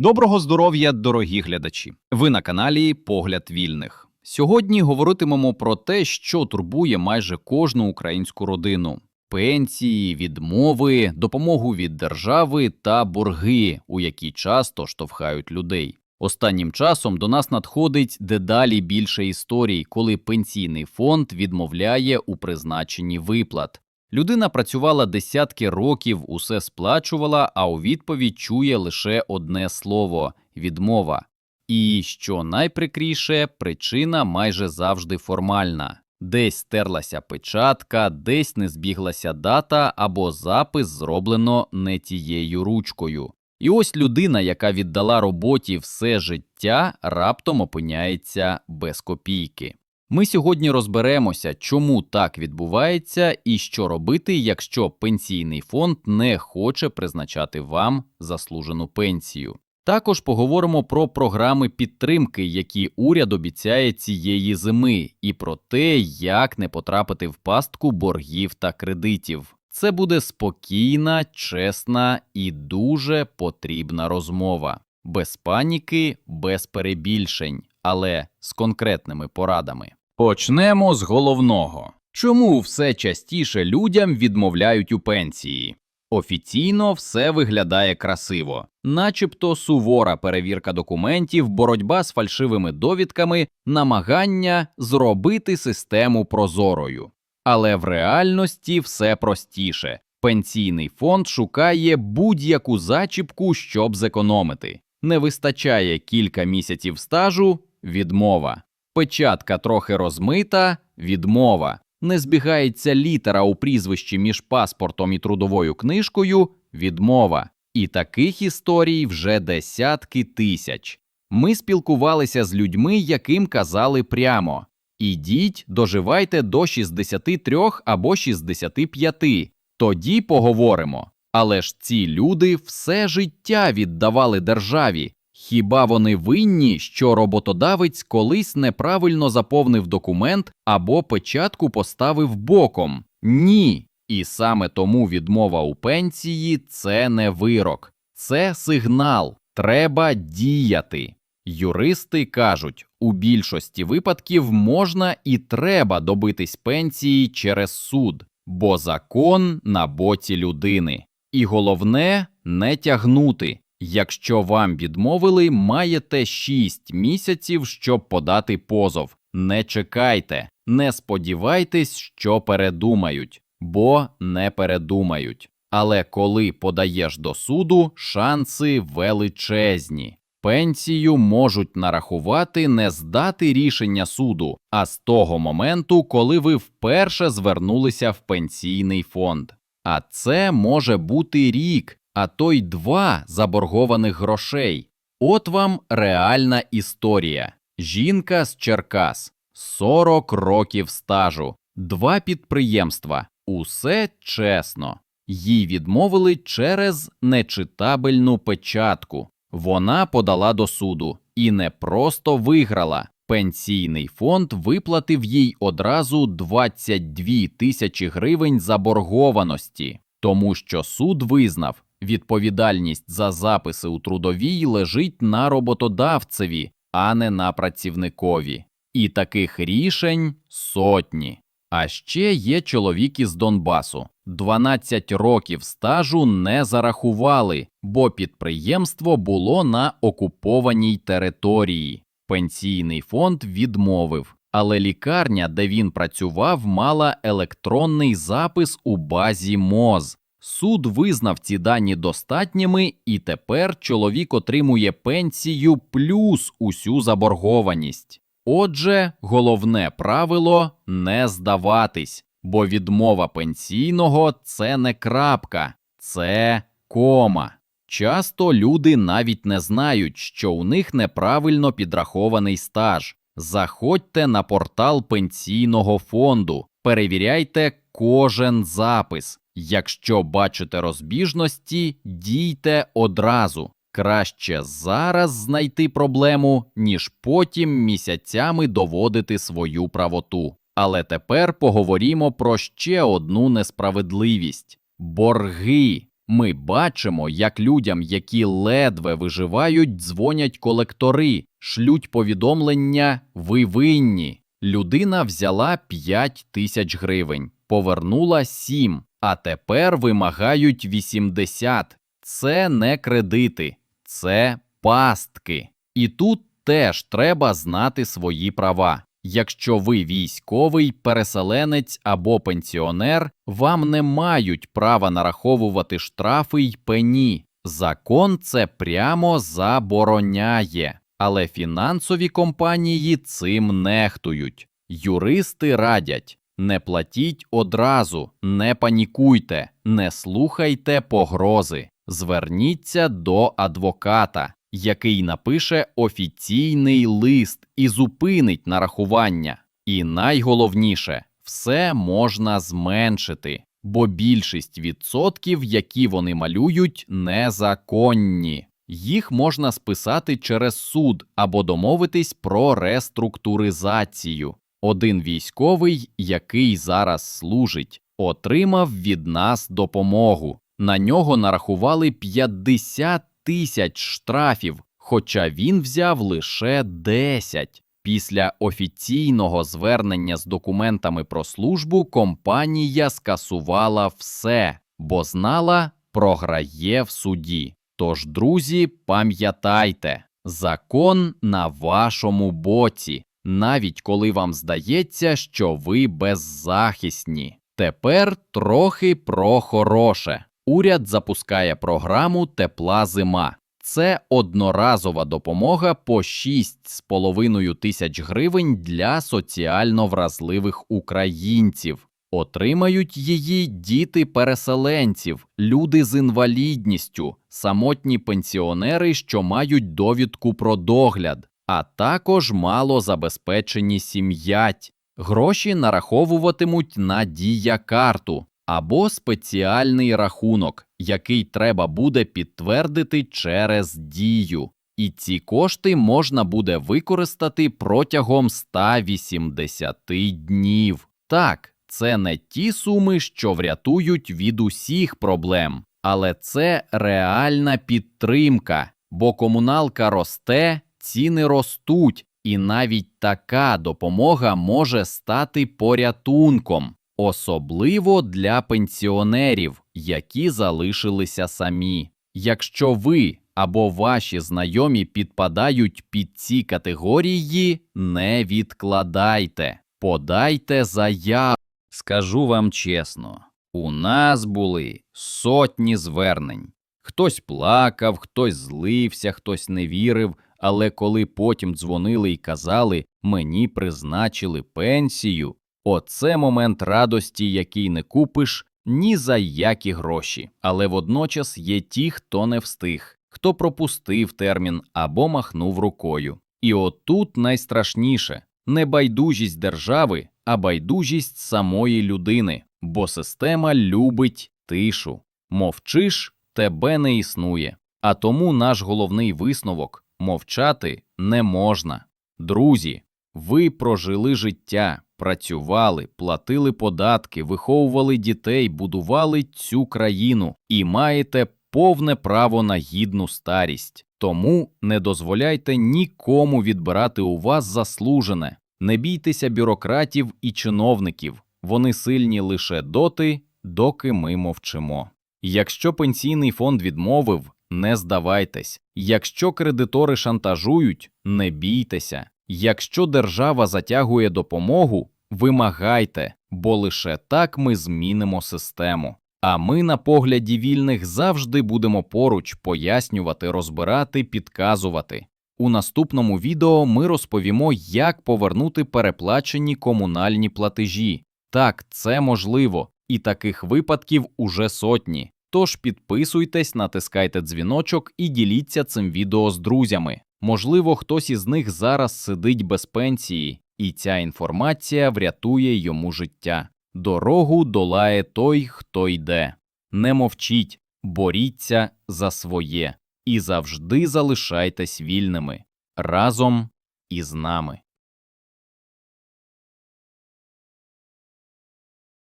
Доброго здоров'я, дорогі глядачі! Ви на каналі Погляд Вільних. Сьогодні говоритимемо про те, що турбує майже кожну українську родину: пенсії, відмови, допомогу від держави та борги, у які часто штовхають людей. Останнім часом до нас надходить дедалі більше історій, коли пенсійний фонд відмовляє у призначенні виплат. Людина працювала десятки років, усе сплачувала, а у відповідь чує лише одне слово відмова. І що найприкріше, причина майже завжди формальна. Десь стерлася печатка, десь не збіглася дата або запис зроблено не тією ручкою. І ось людина, яка віддала роботі все життя, раптом опиняється без копійки. Ми сьогодні розберемося, чому так відбувається і що робити, якщо пенсійний фонд не хоче призначати вам заслужену пенсію. Також поговоримо про програми підтримки, які уряд обіцяє цієї зими, і про те, як не потрапити в пастку боргів та кредитів. Це буде спокійна, чесна і дуже потрібна розмова. Без паніки, без перебільшень, але з конкретними порадами. Почнемо з головного. Чому все частіше людям відмовляють у пенсії? Офіційно все виглядає красиво, начебто сувора перевірка документів, боротьба з фальшивими довідками, намагання зробити систему прозорою. Але в реальності все простіше. Пенсійний фонд шукає будь-яку зачіпку, щоб зекономити. Не вистачає кілька місяців стажу відмова. Печатка трохи розмита відмова. Не збігається літера у прізвищі між паспортом і трудовою книжкою відмова. І таких історій вже десятки тисяч. Ми спілкувалися з людьми, яким казали прямо: ідіть, доживайте до 63 або 65, тоді поговоримо. Але ж ці люди все життя віддавали державі. Хіба вони винні, що роботодавець колись неправильно заповнив документ або печатку поставив боком? Ні. І саме тому відмова у пенсії це не вирок, це сигнал. Треба діяти. Юристи кажуть, у більшості випадків можна і треба добитись пенсії через суд, бо закон на боці людини. І головне не тягнути. Якщо вам відмовили, маєте 6 місяців, щоб подати позов. Не чекайте, не сподівайтесь, що передумають, бо не передумають. Але коли подаєш до суду, шанси величезні. Пенсію можуть нарахувати не з дати рішення суду, а з того моменту, коли ви вперше звернулися в пенсійний фонд. А це може бути рік, а то й два заборгованих грошей. От вам реальна історія. Жінка з Черкас, 40 років стажу, два підприємства. Усе чесно. Їй відмовили через нечитабельну печатку. Вона подала до суду і не просто виграла. Пенсійний фонд виплатив їй одразу 22 тисячі гривень заборгованості, тому що суд визнав, відповідальність за записи у трудовій лежить на роботодавцеві, а не на працівникові. І таких рішень сотні. А ще є чоловік із Донбасу. 12 років стажу не зарахували, бо підприємство було на окупованій території. Пенсійний фонд відмовив, але лікарня, де він працював, мала електронний запис у базі МОЗ. Суд визнав ці дані достатніми, і тепер чоловік отримує пенсію плюс усю заборгованість. Отже, головне правило не здаватись, бо відмова пенсійного це не крапка, це кома. Часто люди навіть не знають, що у них неправильно підрахований стаж. Заходьте на портал пенсійного фонду, перевіряйте кожен запис. Якщо бачите розбіжності, дійте одразу. Краще зараз знайти проблему, ніж потім місяцями доводити свою правоту. Але тепер поговоримо про ще одну несправедливість борги. Ми бачимо, як людям, які ледве виживають, дзвонять колектори, шлють повідомлення «Ви винні». Людина взяла 5 тисяч гривень, повернула 7, а тепер вимагають 80. Це не кредити, це пастки. І тут теж треба знати свої права. Якщо ви військовий, переселенець або пенсіонер, вам не мають права нараховувати штрафи й пені. Закон це прямо забороняє, але фінансові компанії цим нехтують. Юристи радять не платіть одразу, не панікуйте, не слухайте погрози, зверніться до адвоката, який напише офіційний лист і зупинить нарахування. І найголовніше, все можна зменшити, бо більшість відсотків, які вони малюють, незаконні. Їх можна списати через суд або домовитись про реструктуризацію. Один військовий, який зараз служить, отримав від нас допомогу. На нього нарахували 50 тисяч штрафів, хоча він взяв лише 10. Після офіційного звернення з документами про службу компанія скасувала все, бо знала, програє в суді. Тож, друзі, пам'ятайте, закон на вашому боці, навіть коли вам здається, що ви беззахисні. Тепер трохи про хороше. Уряд запускає програму Тепла зима. Це одноразова допомога по 6,5 тисяч гривень для соціально вразливих українців. Отримають її діти переселенців, люди з інвалідністю, самотні пенсіонери, що мають довідку про догляд, а також малозабезпечені сім'ять. Гроші нараховуватимуть на дія-карту або спеціальний рахунок, який треба буде підтвердити через дію. І ці кошти можна буде використати протягом 180 днів. Так, це не ті суми, що врятують від усіх проблем, але це реальна підтримка, бо комуналка росте, ціни ростуть, і навіть така допомога може стати порятунком, особливо для пенсіонерів, які залишилися самі. Якщо ви або ваші знайомі підпадають під ці категорії, не відкладайте, подайте заяву. Скажу вам чесно, у нас були сотні звернень. Хтось плакав, хтось злився, хтось не вірив, але коли потім дзвонили і казали, мені призначили пенсію, оце момент радості, який не купиш ні за які гроші. Але водночас є ті, хто не встиг, хто пропустив термін або махнув рукою. І отут найстрашніше не байдужість держави, а байдужість самої людини, бо система любить тишу. Мовчиш, тебе не існує. А тому наш головний висновок мовчати не можна. Друзі, ви прожили життя, працювали, платили податки, виховували дітей, будували цю країну і маєте повне право на гідну старість. Тому не дозволяйте нікому відбирати у вас заслужене. Не бійтеся бюрократів і чиновників, вони сильні лише доти, доки ми мовчимо. Якщо пенсійний фонд відмовив, не здавайтесь. Якщо кредитори шантажують, не бійтеся. Якщо держава затягує допомогу, вимагайте, бо лише так ми змінимо систему. А ми на погляді вільних завжди будемо поруч пояснювати, розбирати, підказувати. У наступному відео ми розповімо, як повернути переплачені комунальні платежі. Так, це можливо, і таких випадків уже сотні. Тож підписуйтесь, натискайте дзвіночок і діліться цим відео з друзями. Можливо, хтось із них зараз сидить без пенсії, і ця інформація врятує йому життя. Дорогу долає той, хто йде. Не мовчіть, боріться за своє і завжди залишайтесь вільними разом із нами.